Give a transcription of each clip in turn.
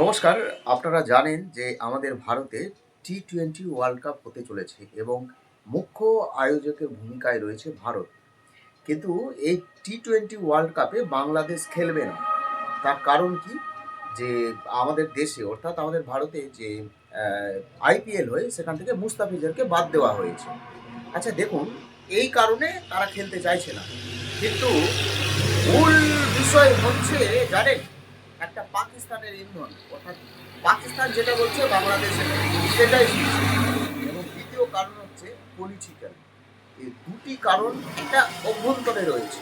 নমস্কার, আপনারা জানেন যে আমাদের ভারতে টি টোয়েন্টি ওয়ার্ল্ড কাপ হতে চলেছে এবং মুখ্য আয়োজকের ভূমিকায় রয়েছে ভারত। কিন্তু এই টি টোয়েন্টি ওয়ার্ল্ড কাপে বাংলাদেশ খেলবে না। তার কারণ কি? যে আমাদের দেশে, অর্থাৎ আমাদের ভারতে যে আইপিএল হয়ে সেখান থেকে মুস্তাফিজারকে বাদ দেওয়া হয়েছে। আচ্ছা দেখুন, এই কারণে তারা খেলতে চাইছে না। কিন্তু মূল বিষয় হচ্ছে, জানেন একটা পাকিস্তানের ইন্ধন, অর্থাৎ পাকিস্তান যেটা বলছে বাংলাদেশ, সেটাই শুনছে। এবং দ্বিতীয় কারণ হচ্ছে পলিটিক্যাল এই দুটি কারণ একটা অভ্যন্তরে রয়েছে।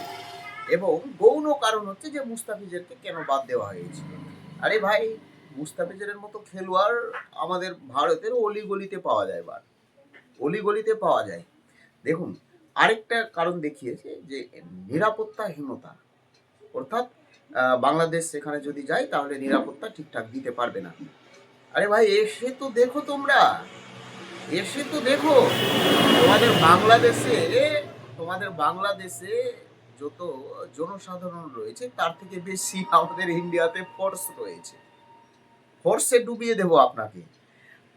এবং গৌণ কারণ হচ্ছে যে মুস্তাফিজেরকে কেন বাদ দেওয়া হয়েছে। আরে ভাই, মুস্তাফিজের মতো খেলোয়াড় আমাদের ভারতের অলিগলিতে পাওয়া যায় বার। অলিগলিতে পাওয়া যায়। দেখুন, আরেকটা কারণ দেখিয়েছে যে নিরাপত্তাহীনতা। অর্থাৎ বাংলাদেশ সেখানে যদি যায়, তাহলে নিরাপত্তা ঠিকঠাক দিতে পারবে না। আরে ভাই, এসে তো দেখো তোমরা। এসে তো দেখো, তোমাদের বাংলাদেশে তোমাদের বাংলাদেশে যত জনসাধারণ রয়েছে, তার থেকে বেশি আমাদের ইন্ডিয়াতে ফোর্স রয়েছে। ফোর্সে ডুবিয়ে দেবো আপনাকে।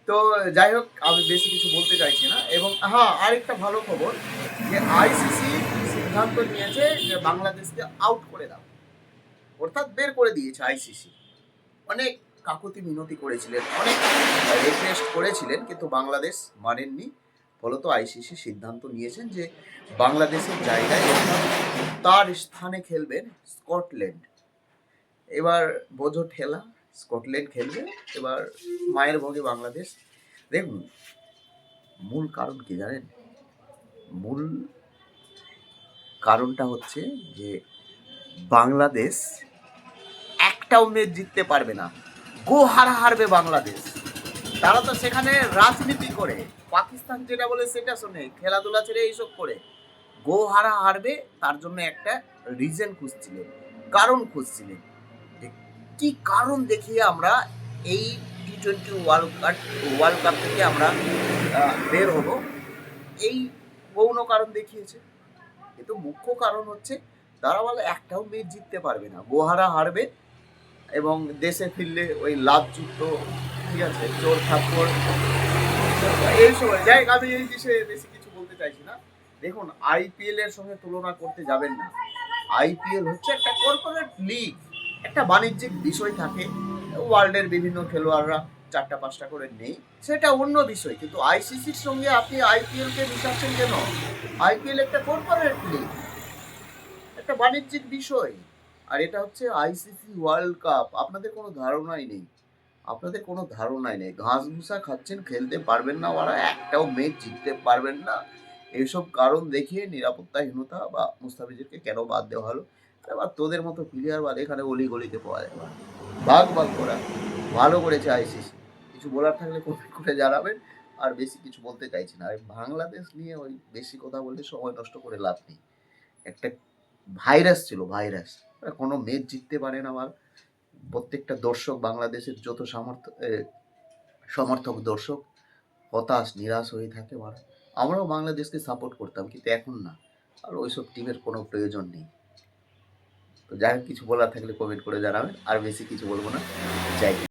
তো যাই হোক, আমি বেশি কিছু বলতে চাইছি না। এবং হ্যাঁ আরেকটা ভালো খবর, যে আইসিসি সিদ্ধান্ত নিয়েছে যে বাংলাদেশকে আউট করে দাও। অর্থাৎ বের করে দিয়েছে আইসিসি অনেক কাকুতি মিনতি করেছিলেন, অনেক রিকোয়েস্ট করেছিলেন, কিন্তু বাংলাদেশ মানেননি। ফলত আইসিসি সিদ্ধান্ত নিয়েছেন যে বাংলাদেশের জায়গায় তার স্থানে খেলবেন স্কটল্যান্ড। এবার বোঝো ঠেলা, স্কটল্যান্ড খেলবে, এবার মায়ের ভোগে বাংলাদেশ। দেখুন, মূল কারণ কি জানেন? মূল কারণটা হচ্ছে যে বাংলাদেশ একটাও ম্যাচ জিততে পারবে না। গো হারা হারবে বাংলাদেশ। তারা তো সেখানে রাজনীতি করে। পাকিস্তান যেটা বলে সেটা শোনে, খেলাধুলা ছেড়ে এইসব করে। গো হারা হারবে, তার জন্য একটা রিজন খুঁজছিলেন, কারণ খুঁজছিলেন। কি কারণ দেখিয়ে আমরা এই T twenty world cup world cup থেকে আমরা বের হব? এই গৌণ কারণ দেখিয়েছে। কিন্তু মুখ্য কারণ হচ্ছে, তারা বলে একটাও ম্যাচ জিততে পারবে না। গোহারা হারবে এবং দেশে ফিরলে ওই লাভযুক্ত, ঠিক আছে, চোর, থাপ্পড়, এই সময় যাই আমি এই বিষয়ে বেশি কিছু বলতে চাইছি না। দেখুন আইপিএল এর সঙ্গে তুলনা করতে যাবেন না। আইপিএল হচ্ছে একটা কর্পোরেট লিগ একটা বাণিজ্যিক বিষয় থাকে। ওয়ার্ল্ডের বিভিন্ন খেলোয়াড়রা চারটা, পাঁচটা করে নেই। সেটা অন্য বিষয়, কিন্তু আইসিসির সঙ্গে আপনি আইপিএল কে মিশাচ্ছেন কেন? আইপিএল একটা কর্পোরেট লিগ একটা বাণিজ্যিক বিষয়। আর এটা হচ্ছে আইসিসি ওয়ার্ল্ড কাপ আপনাদের কোনো ধারণাই নেই। আপনাদের কোনো ধারণাই নেই। ঘাস ভুসা খাচ্ছেন, খেলতে পারবেন না ওরা, একটাও ম্যাচ জিততে পারবেন না। এইসব কারণ দেখিয়ে নিরাপত্তাহীনতা বা মুস্তাফিজুরকে কেন বাদ দেওয়া হলো? এবার তোদের মতো প্লেয়ার বা এখানে অলি গলিতে পাওয়া যায় না। ভাগ ভাগ করা ভালো করেছে আইসিসি কিছু বলার থাকলে কমেন্ট করে জানাবেন। আর বেশি কিছু বলতে চাইছি না। আর বাংলাদেশ নিয়ে ওই বেশি কথা বললে সময় নষ্ট করে লাভ নেই। একটা ভাইরাস ছিল ভাইরাস কোনো ম্যাচ জিততে পারেন আমার। প্রত্যেকটা দর্শক, বাংলাদেশের যত সামর্থ্য সমর্থক দর্শক, হতাশ, নিরাশ হয়ে থাকে মারা আমরাও বাংলাদেশকে সাপোর্ট করতাম, কিন্তু এখন না। আর ওইসব টিমের কোনো প্রয়োজন নেই। তো যাই কিছু বলার থাকলে কমেন্ট করে জানাবেন। আর বেশি কিছু বলব না। যাই।